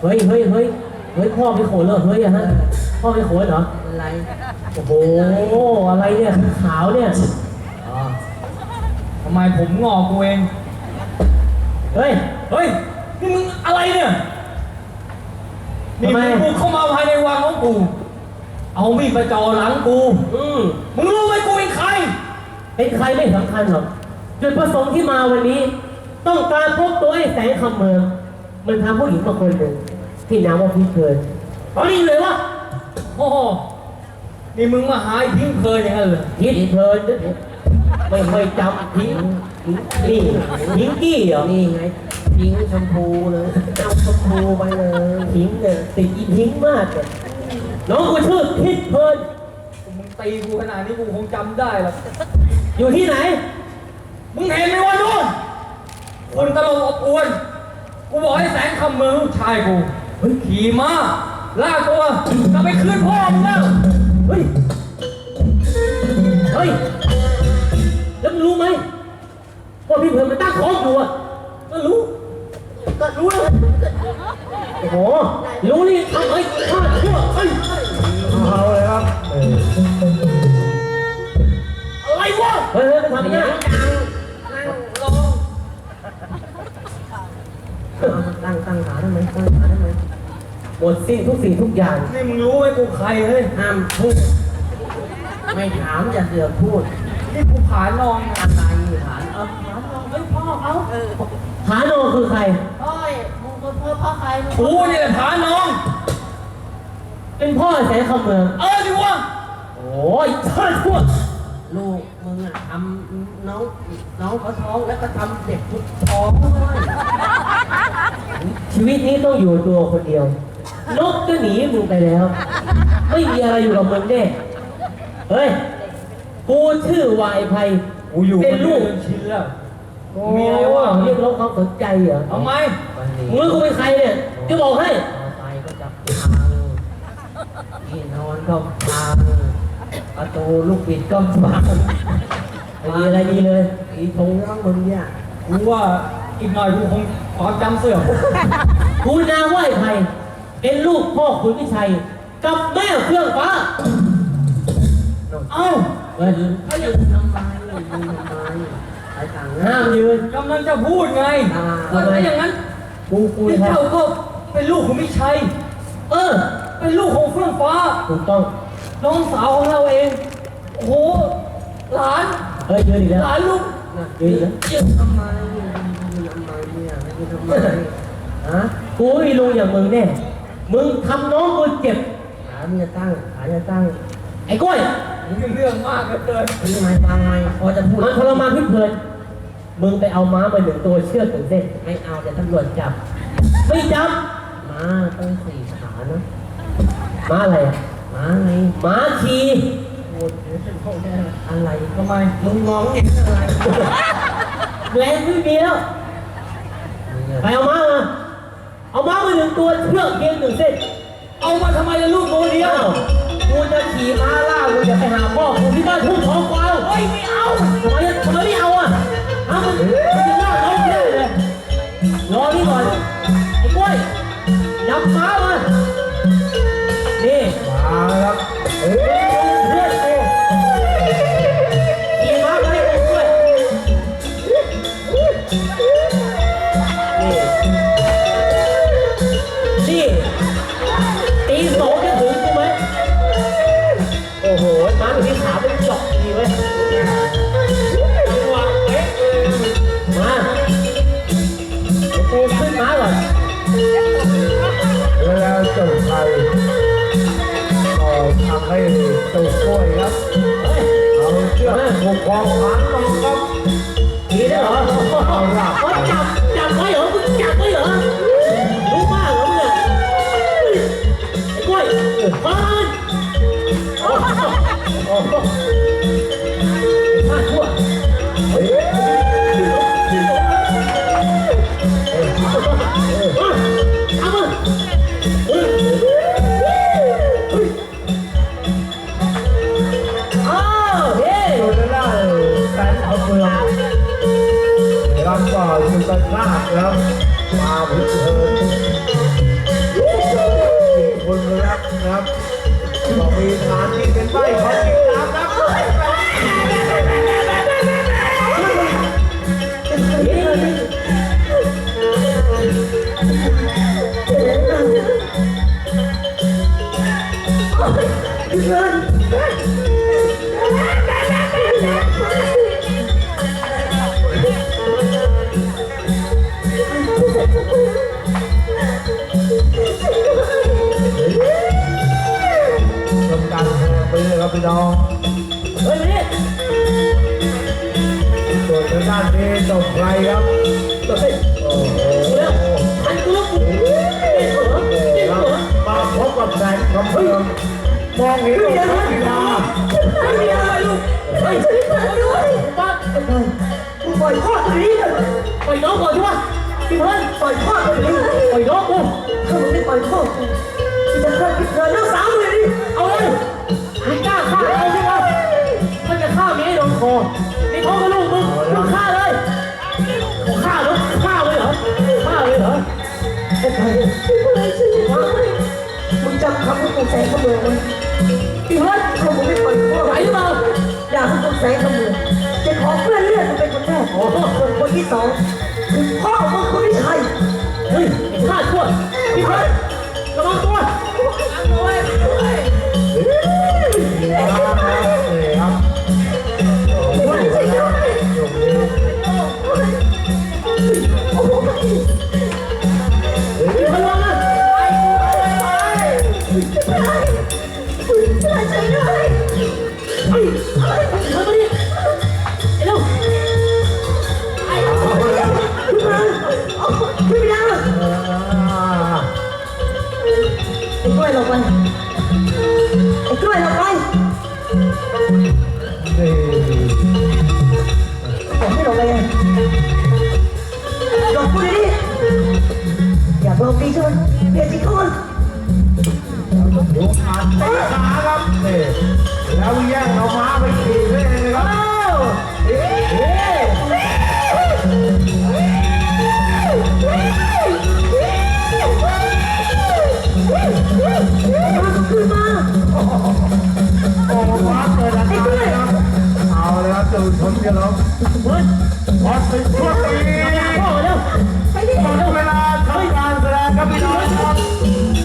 เฮ้ยเฮ้ยเฮ้ยเฮ้ยพ่อไม่โขนเหรอเฮ้ยอะฮะพ่อไม่โขนเหรออะไรโอ้โหอะไรเนี่ยขาวเนี่ยอ๋อทำไมผมงอกกูเองเฮ้ยเฮ้ยนี่มึงอะไรเนี่ยนี่ทำไมมึงบุกเข้ามาภายในวังของกู เอามีดมาจ่อหลังกูอืมมึงรู้ไหมกูเป็นใคร เป็นใครไม่สำคัญหรอกจุดประสงค์ที่มาวันนี้ ต้องการพบตัวไอ้แสงคำเมือง มันทำผู้หญิงมาคนหนึ่ง ที่นามว่าพี่เกินตอนนี้อยู่เลยวะโอ้โหนี่มึงมาหาไอ้พิงเพลินอย่างนั้นเหรอยิดเพลินไม่เคยจำทิ้งนี่ทิ้งกี้เหรอนี่ไงพิงค์ชมพูเลยเอาชมพูไปเลยทิ้งเนี่ยติดอีทิ้งมากเลยน้องกูชื่อพิษเพลินมึงตีกูขนาดนี้กูคงจำได้หรอกอยู่ที่ไหน มึงเห็นไหมว่านู่นคนตลกอบอวน กูบอกให้แสงคำเมืองลูกชายกู เฮ้ยขี่ม้าลากตัวกลับไปคืนพ่อมึงแล้วเฮ้ย เฮ้ย แล้วมึงรู้ไหมว่าพี่เพิร์นมันตั้งท้องอยู่อะก็รู้ ก็รู้แล้วโอ้โห รู้นี่ทำไอ้ข้าชั่วเฮ้ยเอาเลยครับเอออะไรวะ เฮ้ยเฮ้ยมันทำเสีเนี่ยยงดังนั่งลงตั้งตั้งขาทำไมตั้งขาทำไม หมดสิ้นทุกสิ่งทุกอย่าง นี่มึงรู้ไหมกูใครเฮ้ยห้ามพูด ไม่ถามอย่าเสือกพูด นี่กูผานองอะไรถามเอาถามเอาเฮ้ยพ่อเขาเออผาโนคือใครพ่อยมึงเป็นพ่อพ่อใครมึงกูนี่แหละผานอง เป็นพ่อแสนคำเมือง เออดิวะโอ้ยข้าชั่วลูกมึงอะทำน้องน้องเขาท้องแล้วก็ทำเด็กทุกท้องด้วยชีวิตนี้ต้องอยู่ตัวคนเดียว นกก็หนีมึงไปแล้ว ไม่มีอะไรอยู่กับมึงแน่เฮ้ย กูชื่อวายไพกูอยู่เป็นลูกจนชินแล้วโอ้มีอะไรวะเรียกร้องความสนใจเหรอทำไมวันนี้มึงรู้กูเป็นใครเนี่ยจะบอกให้มอไซค์ก็จะพังที่นอนก็พังประตูลูกบิดก็พังไม่มีอะไรดีเลยอีทงร่างมึงเนี่ยกูว่าอีกหน่อยกูคงความจำเสื่อมกูนามว่าไอ้ไพ เป็นลูกพ่อคุณพิชัย กับแม่เครื่องฟ้า เอ้าเฮ้ยเขาอยู่ทำไมอยู่ทำไมไปต่างห้ามยืนกำลังจะพูดไงอ่าว่าถ้าอย่างนั้นกูกูนี่ใครเจ้าก็เป็นลูกของมิชัย เออ เป็นลูกของเฟื่องฟ้า ถูกต้องน้องสาวของเราเอง โอ้โห หลาน เฮ้ยยืนอีกแล้วหลานลูกยืนอีกแล้วยืนทำไมยืนทำไมเนี่ยยืนทำไมฮะกูไม่มีลุงอย่างมึงแน่ มึงทำน้องกูเจ็บ ขามึงจะตั้ง ขาจะตั้งไอ้กล้วยมึงเรื่องมากเหลือเกินทำไมฟังไหมพอจะพูดมันทรมานพิเพลินมึงไปเอาม้ามาหนึ่งตัวเชือกถึงเส้นไม่เอาเดี๋ยวตำรวจจับ ไม่จม้าต้องสี่ขานะำม้าอะไรอะม้าไงม้าขี่โอ้ยเดี๋ยวฉันเข้าได้อะไรทำไม มึงมองเห็นอะไรแรงไม่มีแล้ว ไปเอาม้ามา เอาม้ามาหนึ่งตัวเชือกเพียงหนึ่งเส้น เอามาทำไมล่ะลูกตัวเดียวเอ้ากูจะขี่ม้าล่ากูจะไปหาพ่อกูที่บ้านทุ่งทองกวาวเฮ้ยไม่เอาทำไมทำไมไม่เอาอะฮะ ม้าก่อนแล้วจงไพรก็ทำให้เจ้ากล้วยครับเฮ้ยเอาเชือกผูกคอหางลงครับดีได้เหรอเขาจับจับไว้เหรอมึงจับไว้เหรอ อ้าวเฮ้ยโดนล่านเอาเมือรับก่อนคุณตะากแล้มาเพื่อคนรับครับบอกมีฐานที่เป็นไปเขาจริง ทำการแทงไปเลยครับพี่น้องเฮ้ยมาเนี่ยส่วนทางด้านนี้ตกไกลครับเฮ้ยโอ้โหเร็วทันกูแล้วกูเด็กเหรอเด็กคเหรัรบอมาพบกับแสงคำเมือง มองเห็นองค์พระบิดาไม่มีอะไรลูกเฮ้ยช่วยเธอนด้วยป้ามึงปล่อยพ่อตัวนี้เลยปล่อยน้องก่อนดีกว่าพี่เพื่อนปล่อยพ่อตัวนี้ปล่อยน้องกูถ้ามึงไม่ปล่อยพ่อกูจะฆ่าพี่เพื่อนทั้งสามเลยดิเอาเลยมึงกล้าฆ่าเอาดีกว่าถ้าจะฆ่าเมียให้โดนคอในท้องกับลูกมึงมึงฆ่าเลยฆ่าเหรอฆ่าเลยเหรอฆ่าเลยเหรอโอเคมึงจำคำที่กูแซงเขาเลยมั้ยพี่ แสงเสมอจะขอเพื่อนเลือดมันเป็นคนแรกส่วนคนที่สองคือพ่อมึงคนที่ใช่เฮ้ยพลาดตัวพี่เพื่อนระวังตัว ไอ้กล้วยหลบไปไอ้กล้วยหลบไปนี่ผมไม่หลบไปไงหลบกูเลยดิอยากลองดีใช่ไหมเดี๋ยวสิคนดูผ่านเตะขาครับนี่แล้วแย่งเอาม้าไปขี่เลยน อ